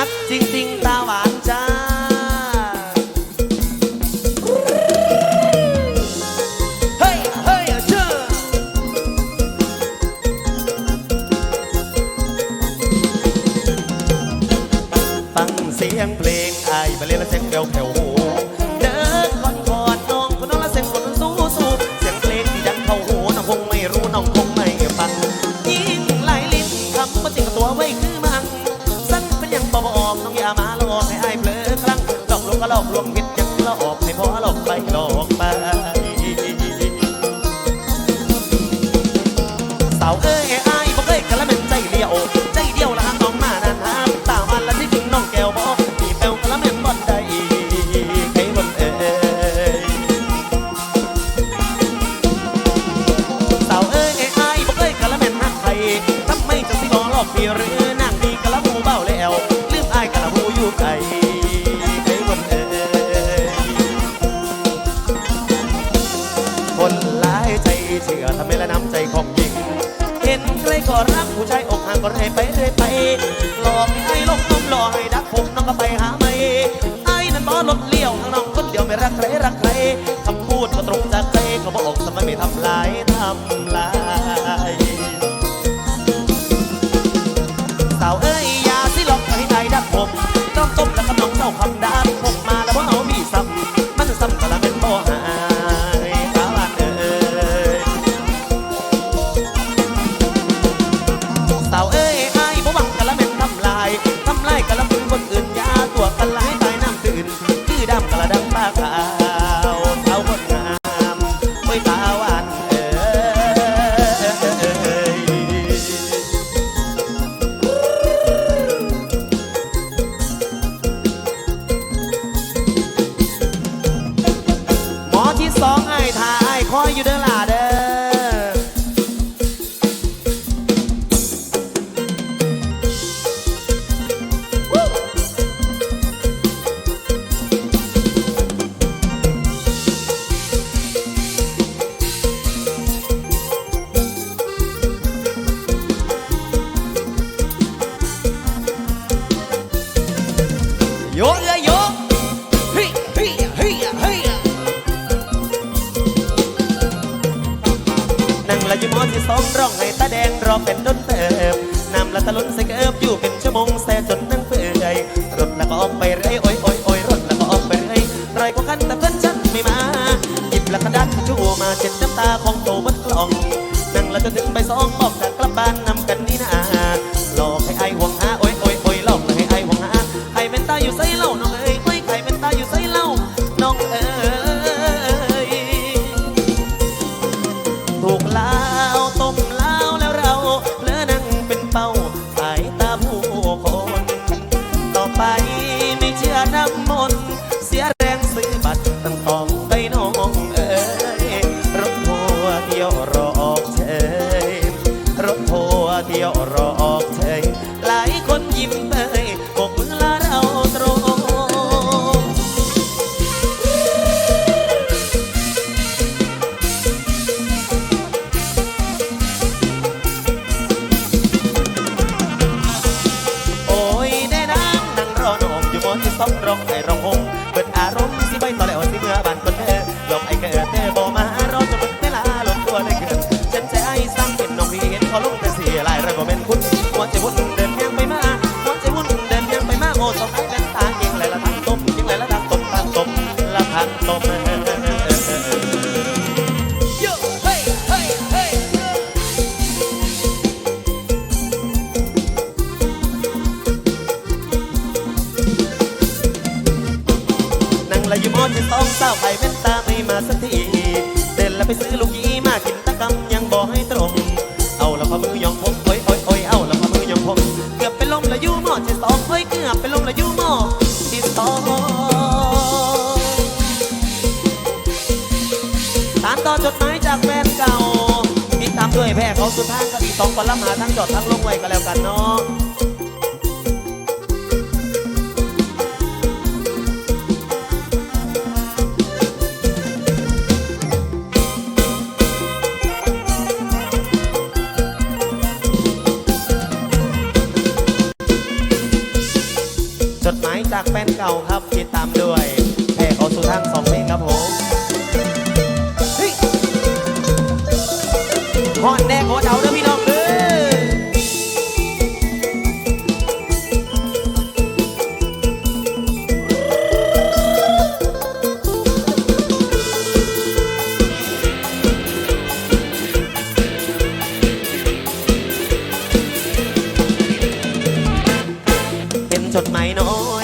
ฮักจริงๆตาหวาน ก็ทำให้ละน้ำใจของหญิง เห็นใครก็รักผู้ชายอกห่างก็เรื่ไปเรื่อยไปหลอกให้ลบน้มหล่อให้ดักผมน้องก็ไปหาไม่ไอ้นั่นบ่ลดเลี้ยวทั้งน้องคนเดียวไม่รักใครรักใครคำพูดก็ตรงจากใจเขาบอกทำไมไม่ทำลายทำลายสาวเอ้ยอย่าสิหลอกให้นายดักผมต้องต้มแล้วก็น้องเจ้าคำดักผม ดนเติบนำละตะลุนใส่เกิบอยู่เป็น ท้องเศร้าไปเว้นตาไม่มาสักทีเต้นแล้วไปซื้อลูกยีมากินตะกำยังบอกให้ตรง เอาละพอมือยองผมโอ้ยโอ้ยโอ้ยเอาละพอมือยองผมเกือบไป็นลมละยู่หม้อเจ็ดสองโอ้ยเกือบไป็นลมละยู่หม้อเจ็ดสองตามต่อจดหมายจากแฟนเก่าติดตามด้วยแพ่เขาสุดท้ายก็อีสองคนลมหาทั้งจอดทั้งลงไว้ก็แล้วกันเนาะ จากแฟนเก่าครับติดตามด้วยแพกเอาสุทังสองเพลงครับผมฮอนแดกโคตรเอาเด้อพี่น้องเด้อจดหมายน้อ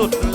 สุด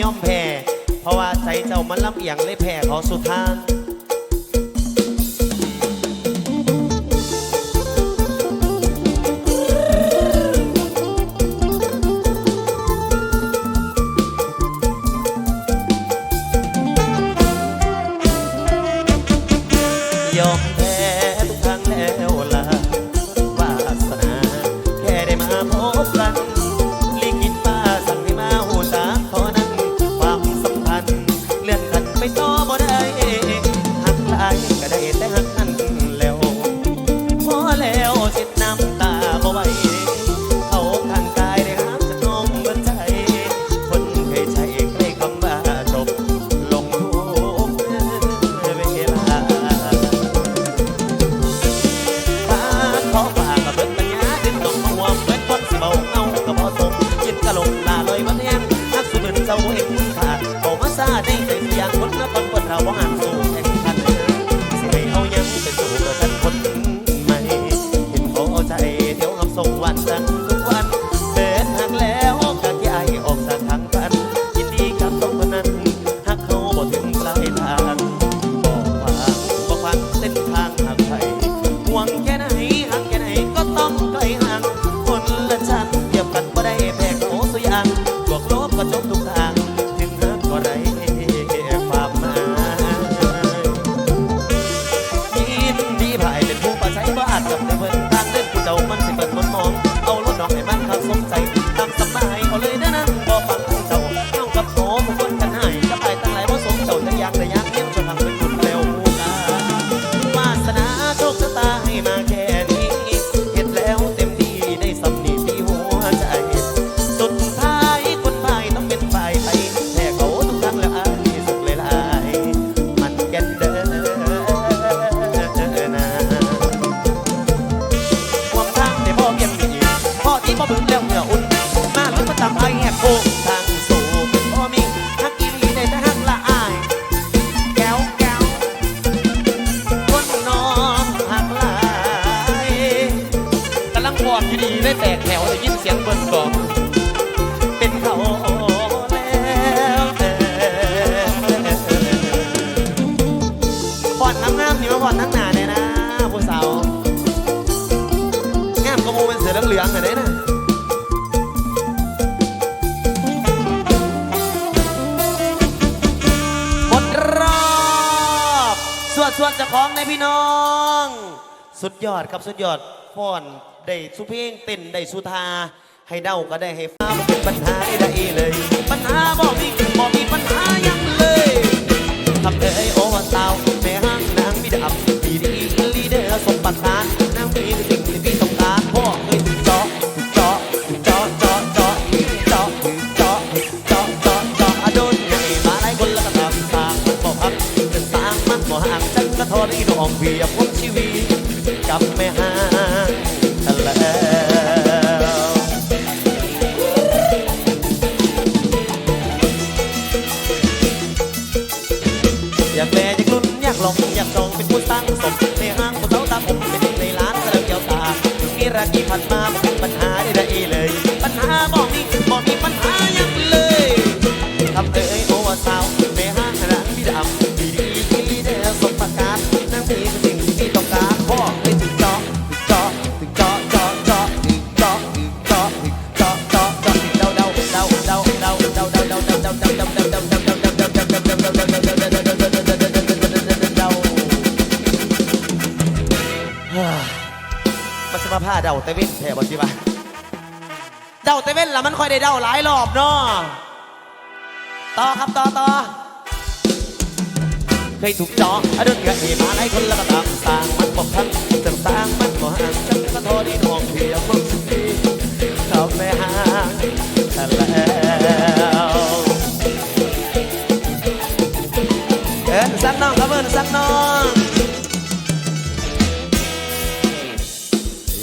ย่อมแพ้เพราะว่าใจเจ้ามันลำเอียงเลยแพ้ขอสุดทาง ได้แตกแถวได้ยินเสียงบนบอกเป็นเขาแล้วแต่พอดน้ำงามนี่มาผ่อนทั้งหนาเนี่ยนะผู้สาวงามกระมูเป็นเสือเหลืองๆหน่อยได้นะสวดสวดจะคล้องในพี่น้อง สุดยอดครับสุดยอดฟ้อน ได้สุเพลงเต้นได้สุทา ให้เดาก็ได้ให้ฟ้าเป็นปัญหาได้เลย ปัญหาบ่มีบ่มีปัญหายังเลยทำเอยโอวันเตา Fantasma. สมาเตเว่นแถบอสิบะเดาเตเว่นละมันค่อยได้เดาหลายรอบเนาะต่อครับต่อต่อเคยถูกจองอดุลกะเหมาหลายคนล้วก็ตามสร้างมันบอกทันจังสร้างมันก็ห่างจังก็โทษที่น้องเพียงมึงสิเข้าไปห่างแต่แล้วเอินสักน้องครับเอินสักน้อง